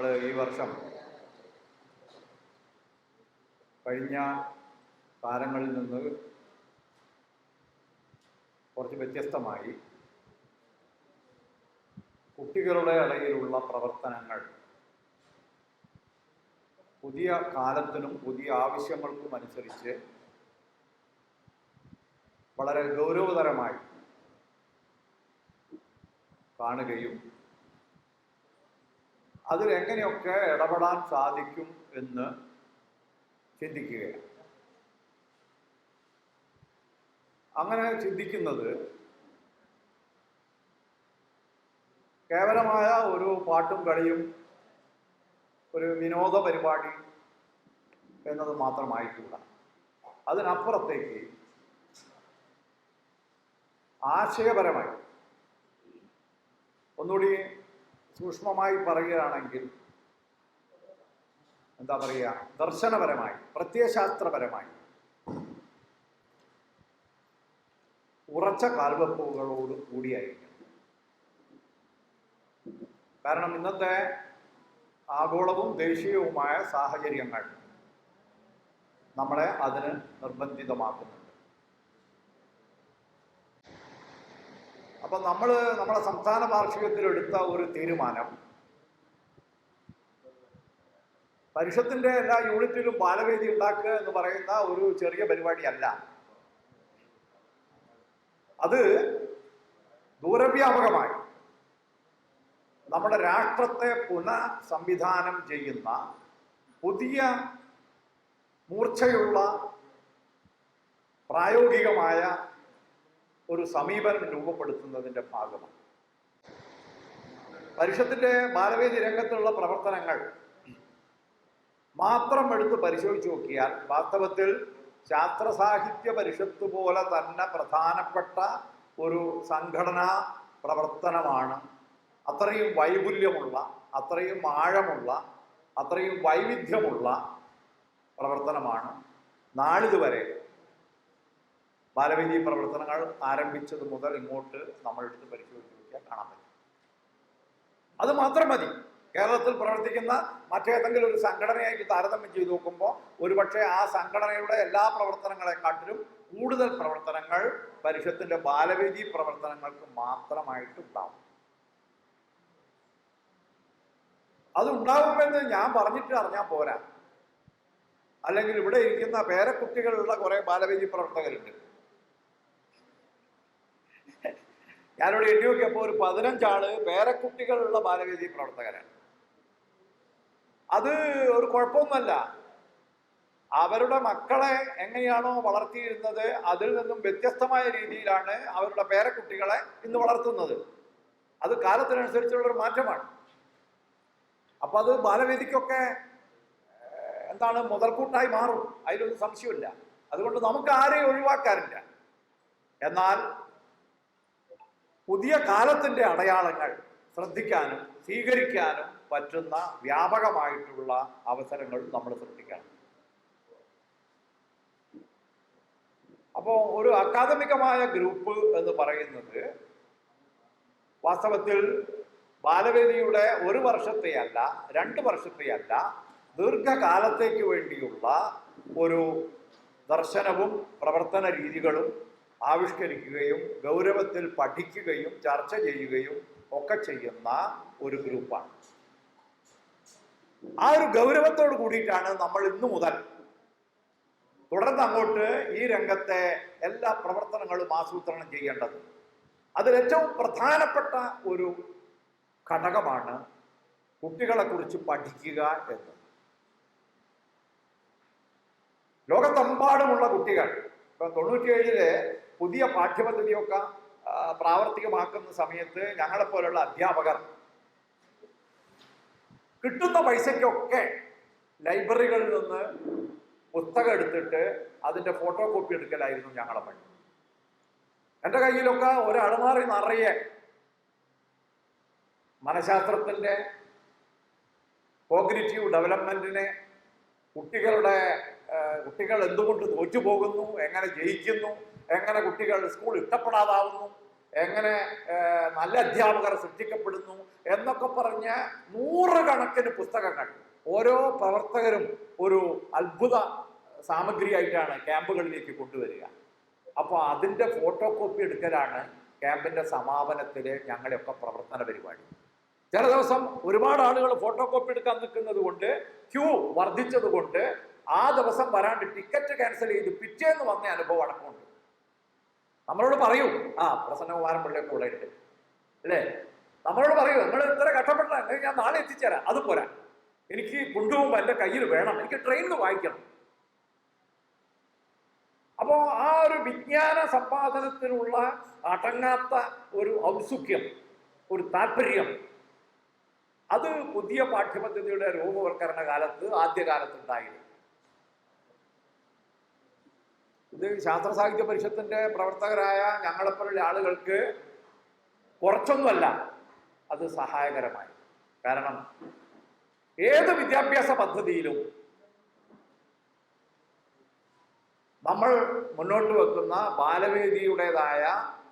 ഈ വർഷം കഴിഞ്ഞ താരങ്ങളിൽ നിന്ന് കുറച്ച് വ്യത്യസ്തമായി കുട്ടികളുടെ ഇടയിലുള്ള പ്രവർത്തനങ്ങൾ പുതിയ കാലത്തിനും പുതിയ ആവശ്യങ്ങൾക്കും അനുസരിച്ച് വളരെ ഗൗരവതരമായി കാണുകയും അതിലെങ്ങനെയൊക്കെ ഇടപെടാൻ സാധിക്കും എന്ന് ചിന്തിക്കുകയാണ്. അങ്ങനെ ചിന്തിക്കുന്നത് കേവലമായ ഒരു പാട്ടും കളിയും ഒരു വിനോദ പരിപാടി എന്നത് മാത്രമായിട്ടില്ല. അതിനപ്പുറത്തേക്ക് ആശയപരമായി ഒന്നുകൂടി സൂക്ഷ്മമായി പറയുകയാണെങ്കിൽ എന്താ പറയുക? ദർശനപരമായി പ്രത്യയശാസ്ത്രപരമായി. ഉറച്ച കാൽവെപ്പുകളോട് കൂടിയായിരിക്കണം. കാരണം ഇന്നത്തെ ആഗോളവും ദേശീയവുമായ സാഹചര്യങ്ങൾ നമ്മളെ അതിന് നിർബന്ധിതമാക്കുന്നുണ്ട് അപ്പൊ നമ്മൾ നമ്മുടെ സംസ്ഥാന വാർഷികത്തിൽ എടുത്ത ഒരു തീരുമാനം. പരിഷത്തിന്റെ എല്ലാ യൂണിറ്റിലും ബാലവേദി ഉണ്ടാക്കുക എന്ന് പറയുന്ന ഒരു ചെറിയ പരിപാടിയല്ല. അത് ദൂരവ്യാപകമായി നമ്മുടെ രാഷ്ട്രത്തെ പുനഃസംവിധാനം ചെയ്യുന്ന പുതിയ മൂർച്ചയുള്ള പ്രായോഗികമായ ഒരു സമീപനം രൂപപ്പെടുത്തുന്നതിന്റെ ഭാഗമാണ്. പരിഷത്തിന്റെ ബാലവേദി രംഗത്തുള്ള പ്രവർത്തനങ്ങൾ മാത്രം എടുത്ത് പരിശോധിച്ച് നോക്കിയാൽ വാസ്തവത്തിൽ ശാസ്ത്ര സാഹിത്യ പരിഷത്ത് പോലെ തന്നെ പ്രധാനപ്പെട്ട ഒരു സംഘടനാ പ്രവർത്തനമാണ്. അത്രയും വൈപുല്യമുള്ള അത്രയും ആഴമുള്ള അത്രയും വൈവിധ്യമുള്ള പ്രവർത്തനമാണ് നാളിതുവരെ ബാലവേദി പ്രവർത്തനങ്ങൾ ആരംഭിച്ചത് മുതൽ ഇങ്ങോട്ട് നമ്മൾ എടുത്ത് പരിശോധിച്ച് നോക്കിയാൽ കാണാൻ പറ്റും. അത് മാത്രം മതി. കേരളത്തിൽ പ്രവർത്തിക്കുന്ന മറ്റേതെങ്കിലും ഒരു സംഘടനയായിട്ട് താരതമ്യം ചെയ്തു നോക്കുമ്പോൾ ഒരുപക്ഷെ ആ സംഘടനയുടെ എല്ലാ പ്രവർത്തനങ്ങളെക്കാട്ടിലും കൂടുതൽ പ്രവർത്തനങ്ങൾ പരിഷത്തിന്റെ ബാലവേദി പ്രവർത്തനങ്ങൾക്ക് മാത്രമായിട്ട് ഉണ്ടാവും. അത് ഉണ്ടാകുമെന്ന് ഞാൻ പറഞ്ഞിട്ട് അറിഞ്ഞാൽ പോരാ. അല്ലെങ്കിൽ ഇവിടെ ഇരിക്കുന്ന പേരക്കുട്ടികളുള്ള കുറെ ബാലവേദി പ്രവർത്തകരുണ്ട്. ഞാനിവിടെ എണ്ണി നോക്കിയപ്പോൾ ഒരു പതിനഞ്ചാൾ പേരക്കുട്ടികളുള്ള ബാലവേദി പ്രവർത്തകരാണ്. അത് ഒരു കുഴപ്പമൊന്നുമല്ല. അവരുടെ മക്കളെ എങ്ങനെയാണോ വളർത്തിയിരുന്നത് അതിൽ നിന്നും വ്യത്യസ്തമായ രീതിയിലാണ് അവരുടെ പേരക്കുട്ടികളെ ഇന്ന് വളർത്തുന്നത്. അത് കാലത്തിനനുസരിച്ചുള്ള ഒരു മാറ്റമാണ്. അപ്പൊ അത് ബാലവേദിക്കൊക്കെ എന്താണ് മുതൽക്കൂട്ടായി മാറും. അതിലൊന്നും സംശയമില്ല. അതുകൊണ്ട് നമുക്ക് ആരെയും ഒഴിവാക്കാറില്ല എന്നാൽ പുതിയ കാലത്തിന്റെ അടയാളങ്ങൾ ശ്രദ്ധിക്കാനും സ്വീകരിക്കാനും പറ്റുന്ന വ്യാപകമായിട്ടുള്ള അവസരങ്ങൾ നമ്മൾ ശ്രദ്ധിക്കണം. അപ്പോൾ ഒരു അക്കാദമികമായ ഗ്രൂപ്പ് എന്ന് പറയുന്നത് വാസ്തവത്തിൽ ബാലവേദിയുടെ ഒരു വർഷത്തെയല്ല രണ്ട് വർഷത്തെയല്ല ദീർഘകാലത്തേക്ക് വേണ്ടിയുള്ള ഒരു ദർശനവും പ്രവർത്തന രീതികളും ആവിഷ്കരിക്കുകയും ഗൗരവത്തിൽ പഠിക്കുകയും ചർച്ച ചെയ്യുകയും ഒക്കെ ചെയ്യുന്ന ഒരു ഗ്രൂപ്പാണ്. ആ ഒരു ഗൗരവത്തോട് കൂടിയിട്ടാണ് നമ്മൾ ഇന്നു മുതൽ തുടർന്ന് അങ്ങോട്ട് ഈ രംഗത്തെ എല്ലാ പ്രവർത്തനങ്ങളും ആസൂത്രണം ചെയ്യേണ്ടത്. അതിൽ ഏറ്റവും പ്രധാനപ്പെട്ട ഒരു ഘടകമാണ് കുട്ടികളെക്കുറിച്ച് പഠിക്കുക എന്ന് ലോകത്തെമ്പാടുമുള്ള കുട്ടികൾ ഇപ്പൊ തൊണ്ണൂറ്റിയേഴിലെ പുതിയ പാഠ്യപദ്ധതിയൊക്കെ പ്രാവർത്തികമാക്കുന്ന സമയത്ത് ഞങ്ങളെപ്പോലുള്ള അധ്യാപകർ കിട്ടുന്ന പൈസയ്ക്കൊക്കെ ലൈബ്രറികളിൽ നിന്ന് പുസ്തകം എടുത്തിട്ട് അതിന്റെ ഫോട്ടോ കോപ്പി എടുക്കലായിരുന്നു ഞങ്ങളെ പണി. എന്റെ കയ്യിലൊക്കെ ഒരു അളുമാറി നിറയെ മനഃശാസ്ത്രത്തിന്റെ കോഗ്നിറ്റീവ് ഡെവലപ്മെന്റിനെ കുട്ടികളുടെ കുട്ടികൾ എന്തുകൊണ്ട് തോറ്റുപോകുന്നു എങ്ങനെ ജയിക്കുന്നു എങ്ങനെ കുട്ടികൾ സ്കൂൾ ഇഷ്ടപ്പെടാതാവുന്നു? എങ്ങനെ നല്ല അധ്യാപകർ സൃഷ്ടിക്കപ്പെടുന്നു? എന്നൊക്കെ പറഞ്ഞ് നൂറുകണക്കിന് പുസ്തകങ്ങൾ ഓരോ പ്രവർത്തകരും ഒരു അത്ഭുത സാമഗ്രിയായിട്ടാണ് ക്യാമ്പുകളിലേക്ക് കൊണ്ടുവരിക. അപ്പോൾ അതിന്റെ ഫോട്ടോ കോപ്പി എടുക്കലാണ് ക്യാമ്പിന്റെ സമാപനത്തിൽ ഞങ്ങളുടെയൊക്കെ പ്രവർത്തന പരിപാടി. ചില ദിവസം ഒരുപാട് ആളുകൾ ഫോട്ടോ കോപ്പി എടുക്കാൻ നിൽക്കുന്നത് കൊണ്ട് ക്യൂ വർദ്ധിച്ചത് കൊണ്ട് ആ ദിവസം വരാണ്ട് ടിക്കറ്റ് ക്യാൻസൽ ചെയ്ത് പിറ്റേന്ന് വന്ന അനുഭവം അടക്കമുണ്ട്. നമ്മളോട് പറയൂ. ആ പ്രസന്നകുമാരൻ പിള്ളയെ കൂടെ ഉണ്ട്. അല്ലേ? നമ്മളോട് പറയൂ നിങ്ങൾ ഇത്ര കഷ്ടപ്പെട്ട ഞാൻ നാളെ എത്തിച്ചേരാം. അത് പോരാ. എനിക്ക് കൊണ്ടുപോകുമ്പോൾ എന്റെ കയ്യിൽ വേണം. എനിക്ക് ട്രെയിനിൽ വായിക്കണം. അപ്പോൾ ആ ഒരു വിജ്ഞാന സമ്പാദനത്തിനുള്ള അടങ്ങാത്ത ഒരു ഔത്സുഖ്യം ഒരു താല്പര്യം അത് പുതിയ പാഠ്യപദ്ധതിയുടെ രൂപവൽക്കരണ കാലത്ത് ആദ്യകാലത്ത് ഇത് ശാസ്ത്ര സാഹിത്യ പരിഷത്തിന്റെ പ്രവർത്തകരായ ഞങ്ങളെപ്പോലുള്ള ആളുകൾക്ക് കുറച്ചൊന്നുമല്ല അത് സഹായകരമായി. കാരണം ഏത് വിദ്യാഭ്യാസ പദ്ധതിയിലും നമ്മൾ മുന്നോട്ട് വെക്കുന്ന ബാലവേദിയുടേതായ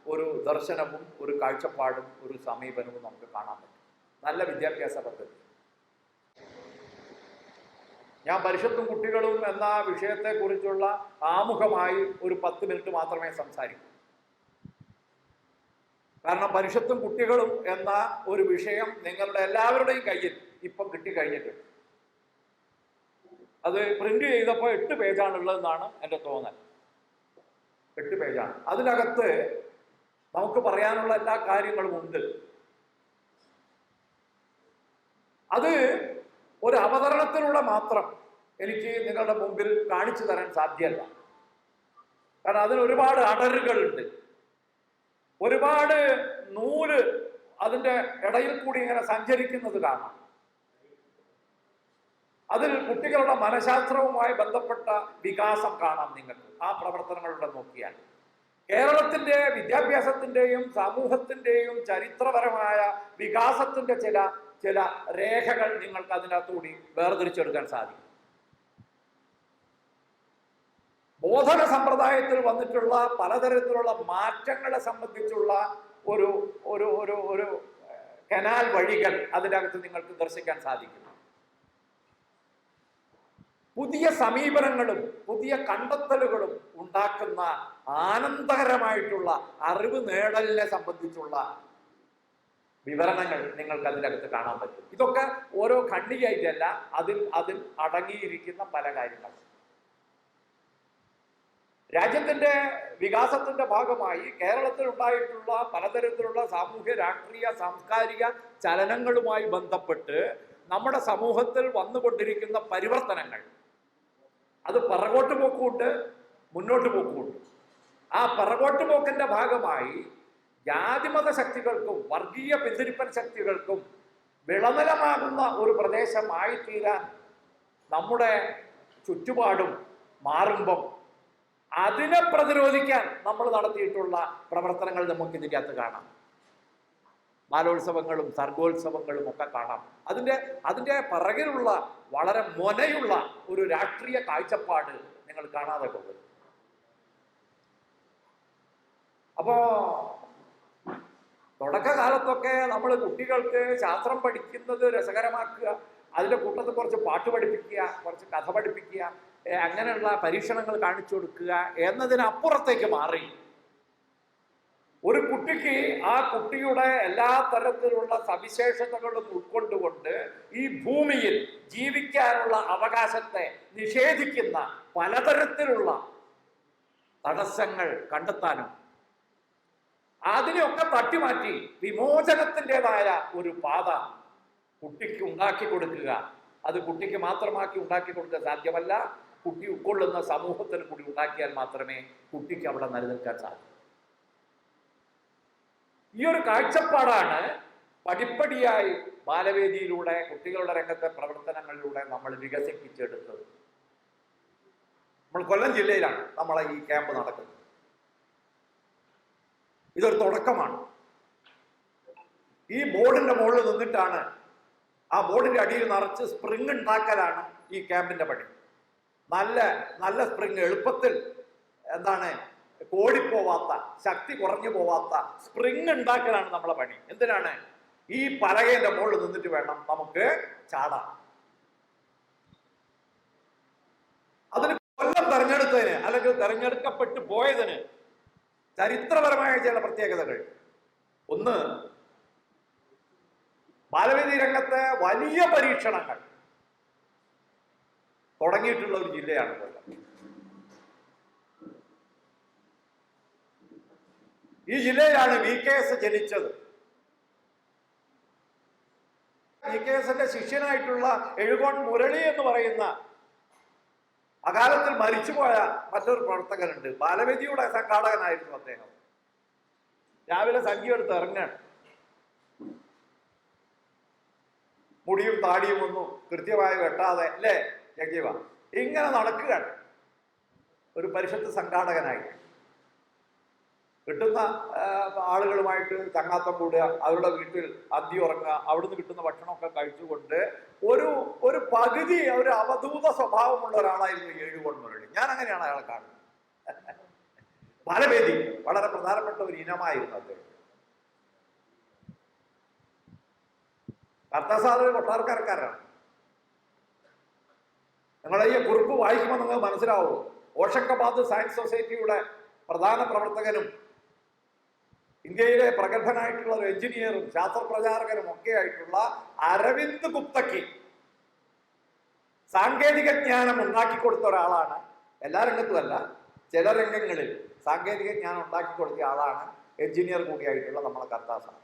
ഒരു ദർശനവും ഒരു കാഴ്ചപ്പാടും ഒരു സമീപനവും നമുക്ക് കാണാൻ പറ്റും. നല്ല വിദ്യാഭ്യാസ പദ്ധതി. ഞാൻ പരിഷത്തും കുട്ടികളും എന്ന വിഷയത്തെക്കുറിച്ചുള്ള ആമുഖമായി ഒരു പത്ത് മിനിറ്റ് മാത്രമേ സംസാരിക്കൂ. കാരണം പരിഷത്തും കുട്ടികളും എന്ന ഒരു വിഷയം നിങ്ങളുടെ എല്ലാവരുടെയും കയ്യിൽ ഇപ്പം കിട്ടിക്കഴിഞ്ഞിട്ടുണ്ട്. അത് പ്രിന്റ് ചെയ്തപ്പോൾ എട്ട് പേജാണുള്ളതെന്നാണ് എന്റെ തോന്നൽ. എട്ട് പേജാണ്. അതിനകത്ത് നമുക്ക് പറയാനുള്ള എല്ലാ കാര്യങ്ങളും ഉണ്ട്. അത് ഒരു അവതരണത്തിലൂടെ മാത്രം എനിക്ക് നിങ്ങളുടെ മുമ്പിൽ കാണിച്ചു തരാൻ സാധ്യമല്ല. കാരണം അതിന് ഒരുപാട് അടരുകളുണ്ട്. ഒരുപാട് നൂൽ അതിന്റെ ഇടയിൽ കൂടി ഇങ്ങനെ സഞ്ചരിക്കുന്നത് കാണാം. അതിൽ കുട്ടികളുടെ മനഃശാസ്ത്രവുമായി ബന്ധപ്പെട്ട വികാസം കാണാം നിങ്ങൾക്ക്. ആ പ്രവർത്തനങ്ങളുടെ നോക്കിയാൽ. കേരളത്തിന്റെ വിദ്യാഭ്യാസത്തിന്റെയും സമൂഹത്തിന്റെയും ചരിത്രപരമായ വികാസത്തിന്റെ ചില ചില രേഖകൾ നിങ്ങൾക്ക് അതിനകത്തുകൂടി വേർതിരിച്ചെടുക്കാൻ സാധിക്കും. ബോധന സമ്പ്രദായത്തിൽ വന്നിട്ടുള്ള പലതരത്തിലുള്ള മാറ്റങ്ങളെ സംബന്ധിച്ചുള്ള ഒരു ഒരു ഒരു ഒരു കനാൽ വഴികൾ അതിനകത്ത് നിങ്ങൾക്ക് ദർശിക്കാൻ സാധിക്കും. പുതിയ സമീപനങ്ങളും പുതിയ കണ്ടെത്തലുകളും ഉണ്ടാക്കുന്ന ആനന്ദകരമായിട്ടുള്ള അറിവ് നേടലിനെ സംബന്ധിച്ചുള്ള വിവരണങ്ങൾ നിങ്ങൾക്ക് അതിനകത്ത് കാണാൻ പറ്റും. ഇതൊക്കെ ഓരോ ഖണ്ഡികയായിട്ടല്ല അതിൽ അതിൽ അടങ്ങിയിരിക്കുന്ന പല കാര്യങ്ങൾ. രാജ്യത്തിന്റെ വികാസത്തിന്റെ ഭാഗമായി കേരളത്തിൽ ഉണ്ടായിട്ടുള്ള പലതരത്തിലുള്ള സാമൂഹ്യ രാഷ്ട്രീയ സാംസ്കാരിക ചലനങ്ങളുമായി ബന്ധപ്പെട്ട് നമ്മുടെ സമൂഹത്തിൽ വന്നുകൊണ്ടിരിക്കുന്ന പരിവർത്തനങ്ങൾ. അത് പിറകോട്ട് പോക്കുമുണ്ട് മുന്നോട്ട് പോക്കുമുണ്ട് ആ പിറകോട്ട് പോക്കിന്റെ ഭാഗമായി ജാതിമത ശക്തികൾക്കും വർഗീയ പിന്തിരിപ്പൻ ശക്തികൾക്കും വിളനിലമാകുന്ന ഒരു പ്രദേശമായി തീരാൻ നമ്മുടെ ചുറ്റുപാടും മാറുമ്പം അതിനെ പ്രതിരോധിക്കാൻ നമ്മൾ നടത്തിയിട്ടുള്ള പ്രവർത്തനങ്ങൾ നമുക്ക് ഇതിനകത്ത് കാണാം. ബാലോത്സവങ്ങളും സർഗോത്സവങ്ങളും ഒക്കെ കാണാം. അതിന്റെ അതിന്റെ പിറകിലുള്ള വളരെ മൊനയുള്ള ഒരു രാഷ്ട്രീയ കാഴ്ചപ്പാട് നിങ്ങൾ കാണാതെ പോകും അപ്പോ തുടക്കകാലത്തൊക്കെ നമ്മൾ കുട്ടികൾക്ക് ശാസ്ത്രം പഠിക്കുന്നത് രസകരമാക്കുക അതിന്റെ കൂട്ടത്തിൽ കുറച്ച് പാട്ട് പഠിപ്പിക്കുക കുറച്ച് കഥ പഠിപ്പിക്കുക അങ്ങനെയുള്ള പരീക്ഷണങ്ങൾ കാണിച്ചു കൊടുക്കുക എന്നതിനപ്പുറത്തേക്ക് മാറി. ഒരു കുട്ടിക്ക് ആ കുട്ടിയുടെ എല്ലാ തരത്തിലുള്ള സവിശേഷതകളും ഉൾക്കൊണ്ടുകൊണ്ട് ഈ ഭൂമിയിൽ ജീവിക്കാനുള്ള അവകാശത്തെ നിഷേധിക്കുന്ന പലതരത്തിലുള്ള തടസ്സങ്ങൾ കണ്ടെത്താനും അതിനെയൊക്കെ തട്ടിമാറ്റി വിമോചനത്തിന്റെതായ ഒരു പാത കുട്ടിക്ക് ഉണ്ടാക്കി കൊടുക്കുക. അത് കുട്ടിക്ക് മാത്രമാക്കി ഉണ്ടാക്കി കൊടുക്കാൻ സാധ്യമല്ല. കുട്ടി ഉൾക്കൊള്ളുന്ന സമൂഹത്തിന് കൂടി ഉണ്ടാക്കിയാൽ മാത്രമേ കുട്ടിക്ക് അവിടെ നിലനിൽക്കാൻ സാധിക്കൂ ഈ ഒരു കാഴ്ചപ്പാടാണ് പടിപ്പടിയായി ബാലവേദിയിലൂടെ കുട്ടികളുടെ രംഗത്തെ പ്രവർത്തനങ്ങളിലൂടെ നമ്മൾ വികസിപ്പിച്ചെടുത്തത്. നമ്മൾ കൊല്ലം ജില്ലയിലാണ് നമ്മളെ ഈ ക്യാമ്പ് നടക്കുന്നത്. ഇതൊരു തുടക്കമാണ്. ഈ ബോർഡിന്റെ മുകളിൽ നിന്നിട്ടാണ് ആ ബോർഡിന്റെ അടിയിൽ നിറച്ച് സ്പ്രിങ് ഉണ്ടാക്കലാണ് ഈ ക്യാമ്പിന്റെ പണി. നല്ല നല്ല സ്പ്രിങ് എളുപ്പത്തിൽ എന്താണ് കോടിപ്പോവാത്ത ശക്തി കുറഞ്ഞു പോവാത്ത സ്പ്രിങ് ഉണ്ടാക്കലാണ് നമ്മളെ പണി. എന്തിനാണ്? ഈ പലകേന്റെ മുകളിൽ നിന്നിട്ട് വേണം നമുക്ക് ചാടാൻ. അതിന് കൊല്ലം തെരഞ്ഞെടുത്തതിന് അല്ലെങ്കിൽ തെരഞ്ഞെടുക്കപ്പെട്ടു പോയതിന് ചരിത്രപരമായ ചില പ്രത്യേകതകൾ. ഒന്ന് ബാലവേദി രംഗത്തെ വലിയ പരീക്ഷണങ്ങൾ തുടങ്ങിയിട്ടുള്ള ഒരു ജില്ലയാണ് കൊല്ലം. ഈ ജില്ലയിലാണ് വി കെ എസ് ജനിച്ചത്. വി കെ എസിന്റെ ശിഷ്യനായിട്ടുള്ള എഴുകോൺ മുരളി എന്ന് പറയുന്ന അകാലത്തിൽ മരിച്ചുപോയ മറ്റൊരു പ്രവർത്തകനുണ്ട്. ബാലവേദിയുടെ സംഘാടകനായിരുന്നു അദ്ദേഹം. രാവിലെ സംഖ്യ എടുത്ത് ഇറങ്ങാണ്. മുടിയും താടിയും ഒന്നും കൃത്യമായി വെട്ടാതെ അല്ലേ യജ്ഞവ ഇങ്ങനെ നടക്കുകയാണ്. ഒരു പരിഷത്ത് സംഘാടകനായി കിട്ടുന്ന ആളുകളുമായിട്ട് ചങ്ങാത്തം കൂടുക അവരുടെ വീട്ടിൽ അന്തി ഉറങ്ങുക അവിടുന്ന് കിട്ടുന്ന ഭക്ഷണമൊക്കെ കഴിച്ചുകൊണ്ട് ഒരു ഒരു പകുതി ഒരു അവധൂത സ്വഭാവമുള്ള ഒരാളായിരുന്നു ഏഴുകോൺ മുരളി. ഞാൻ അങ്ങനെയാണ് അയാളെ കാണുന്നത്. പലവേദി വളരെ പ്രധാനപ്പെട്ട ഒരു ഇനമായിരുന്നു അദ്ദേഹം. കർത്താസാദ് കൊട്ടാരക്കാരക്കാരാണ്. നിങ്ങൾ ഈ കുറിപ്പ് വായിക്കുമ്പോൾ നിങ്ങൾ മനസ്സിലാവും. ഓഷക്കബാദ് സയൻസ് സൊസൈറ്റിയുടെ പ്രധാന പ്രവർത്തകനും ഇന്ത്യയിലെ പ്രഗത്ഭനായിട്ടുള്ള ഒരു എഞ്ചിനീയറും ശാസ്ത്രപ്രചാരകനും ഒക്കെ ആയിട്ടുള്ള അരവിന്ദ് ഗുപ്തയ്ക്ക് സാങ്കേതിക ജ്ഞാനം ഉണ്ടാക്കി കൊടുത്ത ഒരാളാണ്. എല്ലാ രംഗത്തുമല്ല ചില രംഗങ്ങളിൽ സാങ്കേതിക ജ്ഞാനം ഉണ്ടാക്കി കൊടുത്ത ആളാണ് എഞ്ചിനീയർ കൂടിയായിട്ടുള്ള നമ്മളെ കർത്താസാണ്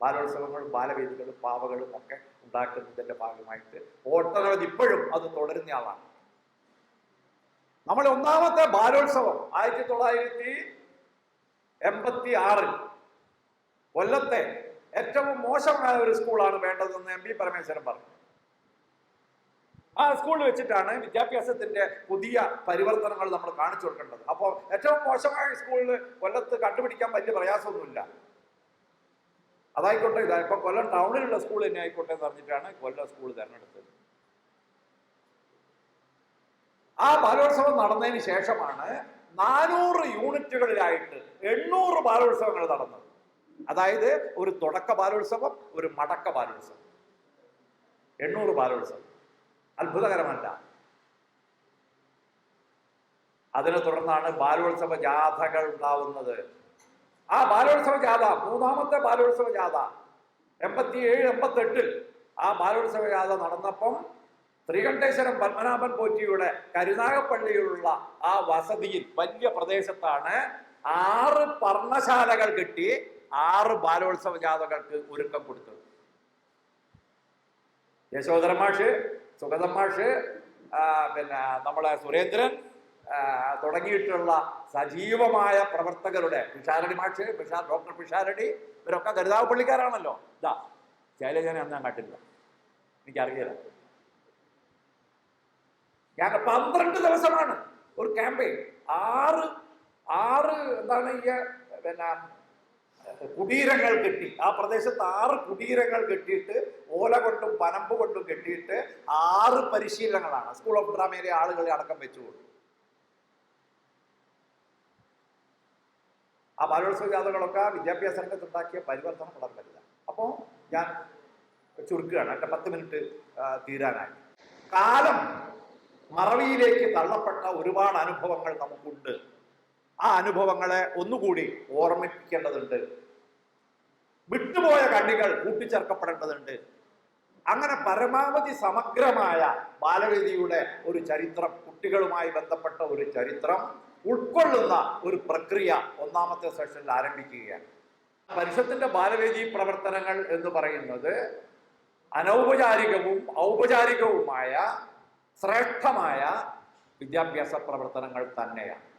ബാലോത്സവങ്ങളും ബാലവേദികളും പാവകളും ഒക്കെ ഉണ്ടാക്കുന്നതിന്റെ ഭാഗമായിട്ട് ഒട്ടനവധി ഇപ്പോഴും അത് തുടരുന്ന ആളാണ്. നമ്മൾ ഒന്നാമത്തെ ബാലോത്സവം ആയിരത്തി തൊള്ളായിരത്തി എൺപത്തി ആറിൽ കൊല്ലത്തെ ഏറ്റവും മോശമായ ഒരു സ്കൂളാണ് വേണ്ടതെന്ന് എം പി പരമേശ്വരൻ പറഞ്ഞു. ആ സ്കൂളിൽ വെച്ചിട്ടാണ് വിദ്യാഭ്യാസത്തിന്റെ പുതിയ പരിവർത്തനങ്ങൾ നമ്മൾ കാണിച്ചു കൊടുക്കേണ്ടത്. അപ്പോൾ ഏറ്റവും മോശമായ സ്കൂളിൽ കൊല്ലത്ത് കണ്ടുപിടിക്കാൻ വലിയ പ്രയാസമൊന്നുമില്ല. അതായിക്കോട്ടെ ഇതാ ഇപ്പൊ കൊല്ലം ടൗണിലുള്ള സ്കൂൾ തന്നെ ആയിക്കോട്ടെ എന്ന് പറഞ്ഞിട്ടാണ് കൊല്ലം സ്കൂൾ തിരഞ്ഞെടുത്തത്. ആ ബാലോത്സവം നടന്നതിന് ശേഷമാണ് നാനൂറ് യൂണിറ്റുകളിലായിട്ട് എണ്ണൂറ് ബാലോത്സവങ്ങൾ നടന്നത്. അതായത് ഒരു തുടക്ക ബാലോത്സവം ഒരു മടക്ക ബാലോത്സവം. എണ്ണൂറ് ബാലോത്സവം. അത്ഭുതകരമല്ല. അതിനെ തുടർന്നാണ് ബാലോത്സവ ജാഥകൾ ഉണ്ടാവുന്നത്. ആ ബാലോത്സവ ജാഥ മൂന്നാമത്തെ ബാലോത്സവ ജാഥ എൺപത്തി ഏഴ് എൺപത്തെട്ടിൽ ആ ബാലോത്സവ ജാഥ നടന്നപ്പം ശ്രീകണ്ഠേശ്വരം പത്മനാഭൻ പോറ്റിയുടെ കരുനാഗപ്പള്ളിയിലുള്ള ആ വസതിയിൽ വലിയ പ്രദേശത്താണ് ആറ് പർണശാലകൾ കെട്ടി ആറ് ബാലോത്സവ ജാഥകൾക്ക് ഒരുക്കം കൊടുത്തത് യശോധര മാഷ് സുഗതം മാഷ് ആ, പിന്നെ നമ്മളെ സുരേന്ദ്രൻ തുടങ്ങിയിട്ടുള്ള സജീവമായ പ്രവർത്തകരുടെ പിഷാരടി മാഷ് പിഷാ ഡോക്ടർ പിഷാരടി ഇവരൊക്കെ കരുതാവപ്പള്ളിക്കാരാണല്ലോ ഇതാ ശൈലജനെ അന്ന് ഞാൻ കണ്ടില്ല എനിക്കറിയില്ല. ഞാൻ പന്ത്രണ്ട് ദിവസമാണ് ഒരു ക്യാമ്പയിൻ ആറ് ആറ് എന്താണ് ഈ പിന്നെ കുടീരങ്ങൾ കെട്ടി. ആ പ്രദേശത്ത് ആറ് കുടീരങ്ങൾ കെട്ടിയിട്ട് ഓല കൊണ്ടും പനമ്പ് കൊണ്ടും കെട്ടിയിട്ട് ആറ് പരിശീലനങ്ങളാണ്. സ്കൂൾ ഓഫ് ഡ്രാമയിലെ ആളുകളെ അടക്കം വെച്ചുകൊണ്ട്. ആ ബാലോത്സവ ജാഥകളൊക്കെ വിദ്യാഭ്യാസ രംഗത്തുണ്ടാക്കിയ പരിവർത്തനം വളരെ വലുതാണ്. അപ്പോൾ ഞാൻ ചുരുക്കുകയാണ്. എന്റെ പത്ത് മിനിറ്റ് തീരാനായി. കാലം മറവിയിലേക്ക് തള്ളപ്പെട്ട ഒരുപാട് അനുഭവങ്ങൾ നമുക്കുണ്ട്. ആ അനുഭവങ്ങളെ ഒന്നുകൂടി ഓർമ്മിപ്പിക്കേണ്ടതുണ്ട്. വിട്ടുപോയ കണ്ണികൾ കൂട്ടിച്ചേർക്കപ്പെടേണ്ടതുണ്ട്. അങ്ങനെ പരമാവധി സമഗ്രമായ ബാലവേദിയുടെ ഒരു ചരിത്രം കുട്ടികളുമായി ബന്ധപ്പെട്ട ഒരു ചരിത്രം ഉൾക്കൊള്ളുന്ന ഒരു പ്രക്രിയ ഒന്നാമത്തെ സെഷനിൽ ആരംഭിക്കുകയാണ്. പരിഷത്തിന്റെ ബാലവേദി പ്രവർത്തനങ്ങൾ എന്ന് പറയുന്നത് അനൗപചാരികവും ഔപചാരികവുമായ ശ്രേഷ്ഠമായ വിദ്യാഭ്യാസ പ്രവർത്തനങ്ങൾ തന്നെയാണ്.